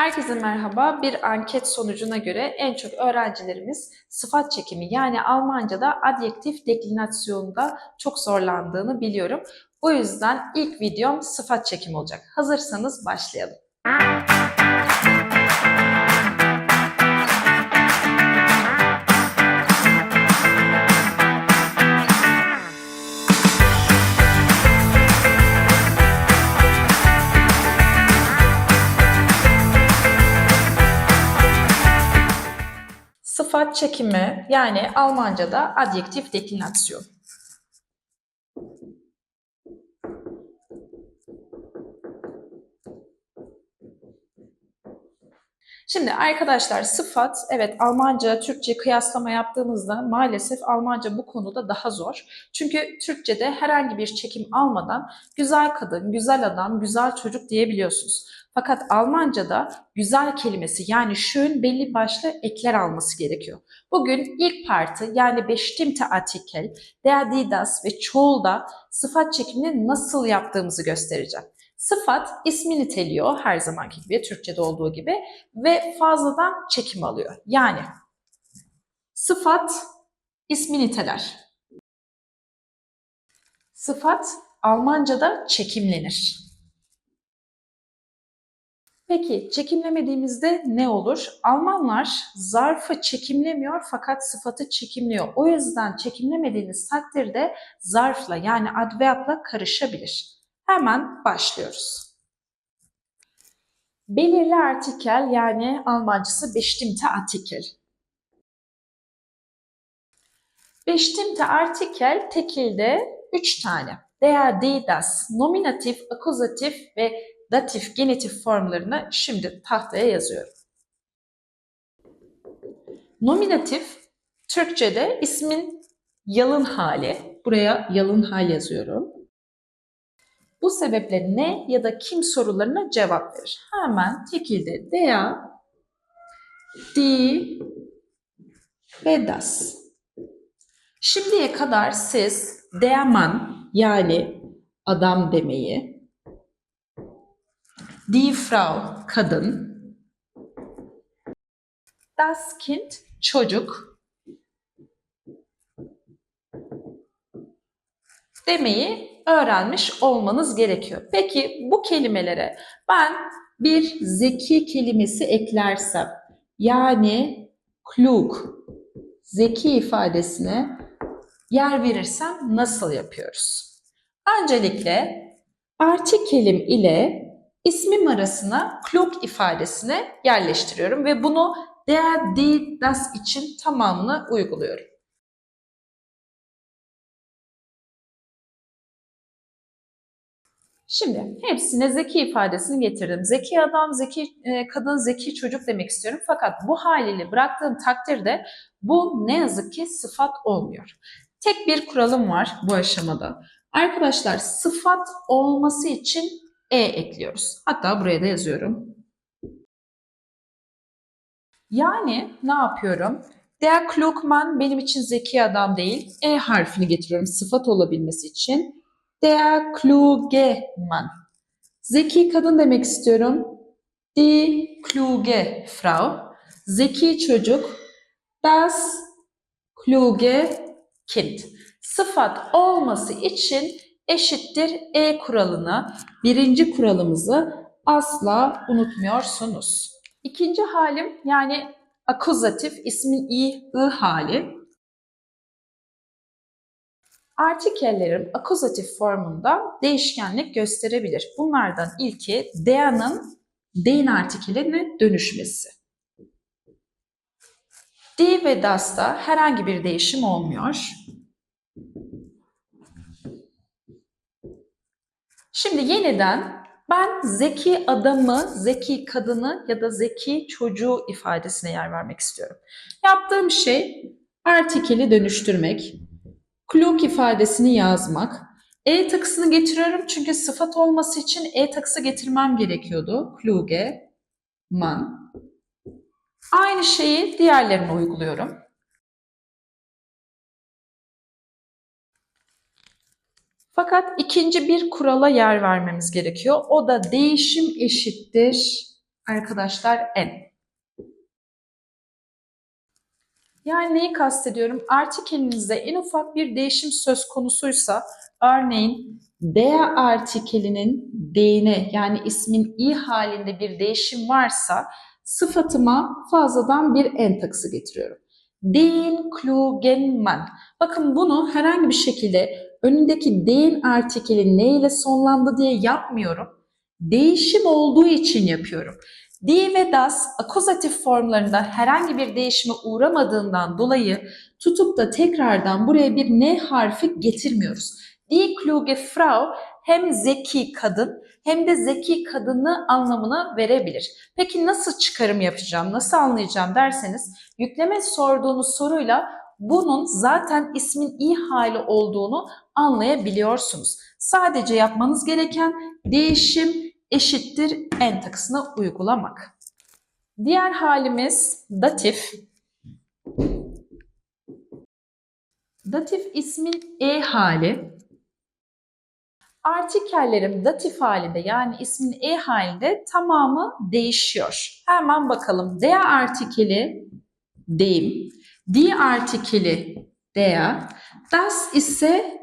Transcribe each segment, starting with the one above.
Herkese merhaba. Bir anket sonucuna göre en çok öğrencilerimiz sıfat çekimi yani Almanca'da adjektif deklinasyonunda çok zorlandığını biliyorum. O yüzden ilk videom sıfat çekimi olacak. Hazırsanız başlayalım. Sıfat çekimi yani Almanca'da adjektif deklinasyon. Şimdi arkadaşlar sıfat, evet Almanca, Türkçe kıyaslama yaptığımızda maalesef Almanca bu konuda daha zor. Çünkü Türkçe'de herhangi bir çekim almadan güzel kadın, güzel adam, güzel çocuk diyebiliyorsunuz. Fakat Almanca'da güzel kelimesi yani schön belli başlı ekler alması gerekiyor. Bugün ilk parti yani bestimmte Artikel, der, die, das ve çoğulda sıfat çekimini nasıl yaptığımızı göstereceğim. Sıfat ismi niteliyor her zamanki gibi, Türkçe'de olduğu gibi ve fazladan çekim alıyor. Yani sıfat ismi niteler. Sıfat Almanca'da çekimlenir. Peki çekimlemediğimizde ne olur? Almanlar zarfı çekimlemiyor fakat sıfatı çekimliyor. O yüzden çekimlemediğiniz takdirde zarfla yani adverbla karışabilir. Hemen başlıyoruz. Belirli artikel yani Almancası bestimmte Artikel. Bestimmte Artikel tekilde 3 tane. Der, die, das, nominatif, akuzatif ve datif, genitif formlarını şimdi tahtaya yazıyorum. Nominatif, Türkçe'de ismin yalın hali. Buraya yalın hal yazıyorum. Bu sebeple ne ya da kim sorularına cevap verir. Hemen tekilde der, die ve das. Şimdiye kadar siz der Mann yani adam demeyi, die Frau kadın, das Kind çocuk demeyi öğrenmiş olmanız gerekiyor. Peki bu kelimelere ben bir zeki kelimesi eklersem yani klug, zeki ifadesine yer verirsem nasıl yapıyoruz? Öncelikle artikelim ile ismim arasına klug ifadesini yerleştiriyorum ve bunu der, die, das için tamamını uyguluyorum. Şimdi hepsine zeki ifadesini getirdim. Zeki adam, zeki e, kadın, zeki çocuk demek istiyorum. Fakat bu haliyle bıraktığım takdirde bu ne yazık ki sıfat olmuyor. Tek bir kuralım var bu aşamada. Arkadaşlar sıfat olması için e ekliyoruz. Hatta buraya da yazıyorum. Yani ne yapıyorum? Der Klugman benim için zeki adam değil. E harfini getiriyorum sıfat olabilmesi için. Der kluge Mann. Zeki kadın demek istiyorum. Die kluge Frau. Zeki çocuk. Das kluge Kind. Sıfat olması için eşittir E kuralını, birinci kuralımızı asla unutmuyorsunuz. İkinci halim yani akuzatif ismin i, ı hali. Artikellerin akuzatif formunda değişkenlik gösterebilir. Bunlardan ilki dea'nın dein artikeline dönüşmesi. Die ve das'ta herhangi bir değişim olmuyor. Şimdi yeniden ben zeki adamı, zeki kadını ya da zeki çocuğu ifadesine yer vermek istiyorum. Yaptığım şey artikeli dönüştürmek. Kluk ifadesini yazmak. E takısını getiriyorum çünkü sıfat olması için e takısı getirmem gerekiyordu. Kluge, man. Aynı şeyi diğerlerine uyguluyorum. Fakat ikinci bir kurala yer vermemiz gerekiyor. O da değişim eşittir arkadaşlar en. Yani neyi kastediyorum? Artikelinizde en ufak bir değişim söz konusuysa örneğin D artikelinin D'ine yani ismin i halinde bir değişim varsa sıfatıma fazladan bir en takısı getiriyorum. Den klugen Bakın bunu herhangi bir şekilde önündeki den artikeli ne ile sonlandı diye yapmıyorum. Değişim olduğu için yapıyorum. Die ve das akuzatif formlarında herhangi bir değişime uğramadığından dolayı tutup da tekrardan buraya bir ne harfi getirmiyoruz. Die kluge Frau hem zeki kadın hem de zeki kadını anlamına verebilir. Peki nasıl çıkarım yapacağım, nasıl anlayacağım derseniz yükleme sorduğunuz soruyla bunun zaten ismin i hali olduğunu anlayabiliyorsunuz. Sadece yapmanız gereken değişim eşittir en takısına uygulamak. Diğer halimiz datif. Datif ismin e hali. Artikellerim datif halinde yani ismin e halinde tamamı değişiyor. Hemen bakalım. D artikeli deyim. Die artikeli der. Das ise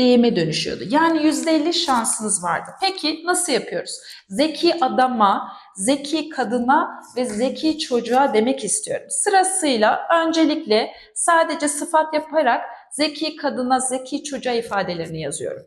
deyime dönüşüyordu. Yani %50 şansınız vardı. Peki nasıl yapıyoruz? Zeki adama, zeki kadına ve zeki çocuğa demek istiyorum. Sırasıyla öncelikle sadece sıfat yaparak zeki kadına, zeki çocuğa ifadelerini yazıyorum.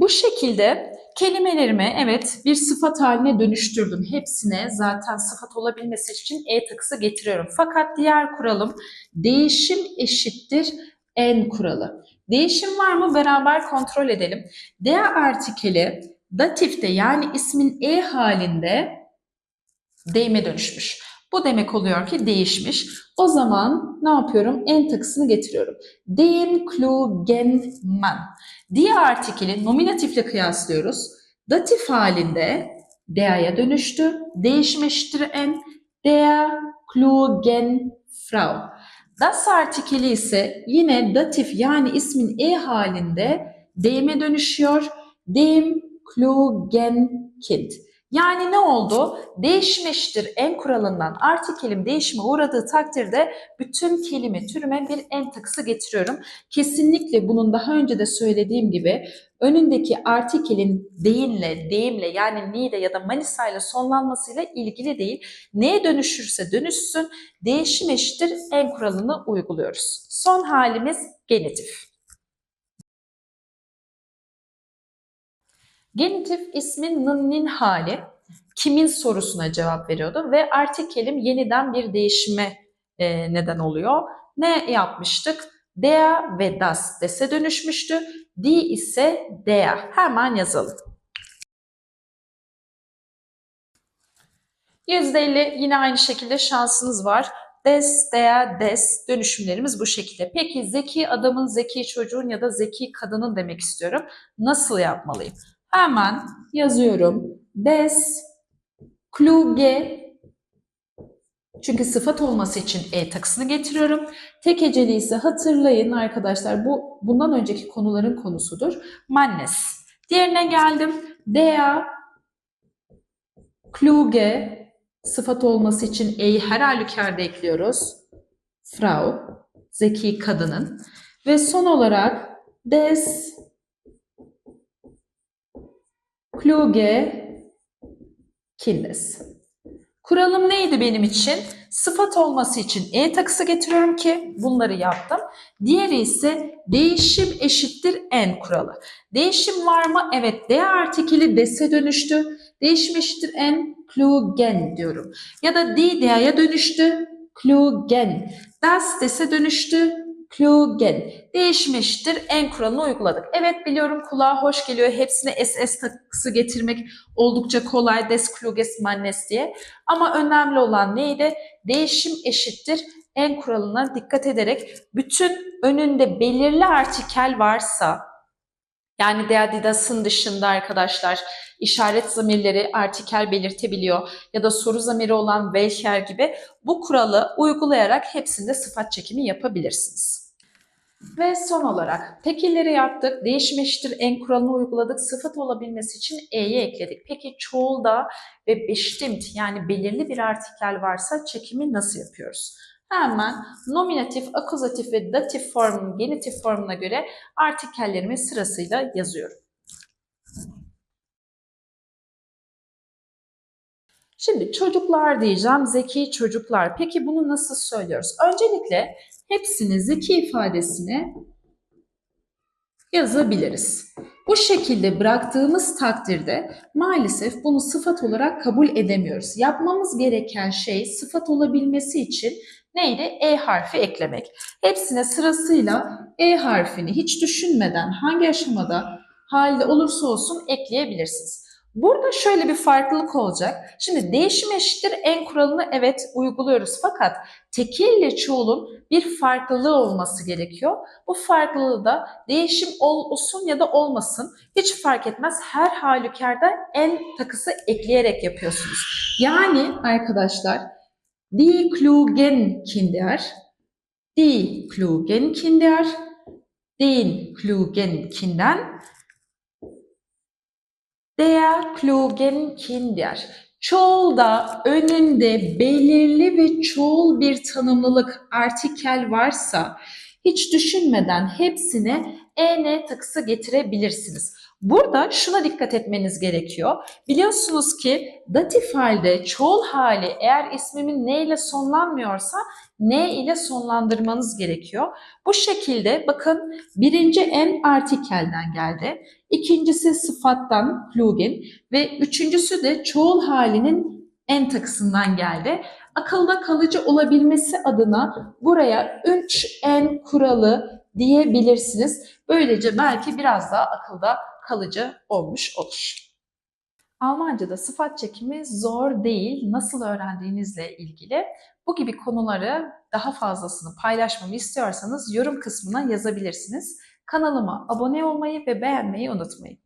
Bu şekilde kelimelerimi evet bir sıfat haline dönüştürdüm. Hepsine zaten sıfat olabilmesi için e takısı getiriyorum. Fakat diğer kuralım değişim eşittir en kuralı. Değişim var mı beraber kontrol edelim. D artikeli datifte yani ismin e halinde deyime dönüşmüş. Bu demek oluyor ki değişmiş. O zaman ne yapıyorum? En takısını getiriyorum. Dem klugen man. Diğer artikeli nominatifle kıyaslıyoruz. Datif halinde dea'ya dönüştü. Değişim eşittir en. Der klugen Frau. Das artikeli ise yine datif yani ismin e halinde deyime dönüşüyor. Dem klugen Kind. Yani ne oldu? Değişim eşittir en kuralından artikelim değişime uğradığı takdirde bütün kelime türüme bir en takısı getiriyorum. Kesinlikle bunun daha önce de söylediğim gibi önündeki artikelin değinle, deyimle yani ni'de ya da manisa ile sonlanmasıyla ilgili değil. Neye dönüşürse dönüşsün değişim en kuralını uyguluyoruz. Son halimiz genitif. Genitif ismin nın hali kimin sorusuna cevap veriyordu ve artikelim yeniden bir değişime e, neden oluyor. Ne yapmıştık? Der ve das dese dönüşmüştü. Die ise der. Hemen yazalım. %50 yine aynı şekilde şansınız var. Des, der, des dönüşümlerimiz bu şekilde. Peki zeki adamın, zeki çocuğun ya da zeki kadının demek istiyorum. Nasıl yapmalıyım? Hemen yazıyorum. Des, kluge, çünkü sıfat olması için e takısını getiriyorum. Tek eceli ise hatırlayın arkadaşlar bu bundan önceki konuların konusudur. Mannes. Diğerine geldim. Dea, kluge, sıfat olması için e'yi her halükarda ekliyoruz. Frau, zeki kadının. Ve son olarak des, kluge, kindes. Kuralım neydi benim için? Sıfat olması için e takısı getiriyorum ki bunları yaptım. Diğeri ise değişim eşittir en kuralı. Değişim var mı? Evet D artikeli des'e dönüştü. Değişim eşittir en klugen diyorum. Ya da D D'ye dönüştü. Klugen. Das des'e dönüştü. Klugen. Değişim eşittir en kuralını uyguladık. Evet biliyorum kulağa hoş geliyor. Hepsine SS takısı getirmek oldukça kolay. Des kluges mannes diye. Ama önemli olan neydi? Değişim eşittir en kuralına dikkat ederek bütün önünde belirli artikel varsa yani deadidas'ın dışında arkadaşlar işaret zamirleri artikel belirtebiliyor ya da soru zamiri olan welcher gibi bu kuralı uygulayarak hepsinde sıfat çekimi yapabilirsiniz. Ve son olarak tekilleri yaptık, değişim eşittir en kuralını uyguladık, sıfat olabilmesi için e'yi ekledik. Peki çoğulda ve bestimmt yani belirli bir artikel varsa çekimi nasıl yapıyoruz? Hemen nominatif, akuzatif ve datif formunun genitif formuna göre artikellerimi sırasıyla yazıyorum. Şimdi çocuklar diyeceğim, zeki çocuklar. Peki bunu nasıl söylüyoruz? Öncelikle hepsini zeki ifadesine yazabiliriz. Bu şekilde bıraktığımız takdirde maalesef bunu sıfat olarak kabul edemiyoruz. Yapmamız gereken şey sıfat olabilmesi için neydi? E harfi eklemek. Hepsine sırasıyla E harfini hiç düşünmeden hangi aşamada halde olursa olsun ekleyebilirsiniz. Burada şöyle bir farklılık olacak. Şimdi değişim eşittir en kuralını evet uyguluyoruz fakat tekil ile çoğulun bir farklılığı olması gerekiyor. Bu farklılığı da değişim olsun ya da olmasın hiç fark etmez. Her halükarda en takısı ekleyerek yapıyorsunuz. Yani arkadaşlar Die klugen Kinder, die klugen Kinder, den klugen Kindern, der klugen Kinder. Çoğulda önünde belirli ve çoğul bir tanımlılık artikel varsa hiç düşünmeden hepsine en takısı getirebilirsiniz. Burada şuna dikkat etmeniz gerekiyor. Biliyorsunuz ki datif halde çoğul hali eğer ismimin ne ile sonlanmıyorsa ne ile sonlandırmanız gerekiyor. Bu şekilde bakın birinci en artikelden geldi. İkincisi sıfattan plugin ve üçüncüsü de çoğul halinin en takısından geldi. Akılda kalıcı olabilmesi adına buraya 3 en kuralı diyebilirsiniz. Böylece belki biraz daha akılda kalıcı olmuş olur. Almanca'da sıfat çekimi zor değil. Nasıl öğrendiğinizle ilgili bu gibi konuları daha fazlasını paylaşmamı istiyorsanız yorum kısmına yazabilirsiniz. Kanalıma abone olmayı ve beğenmeyi unutmayın.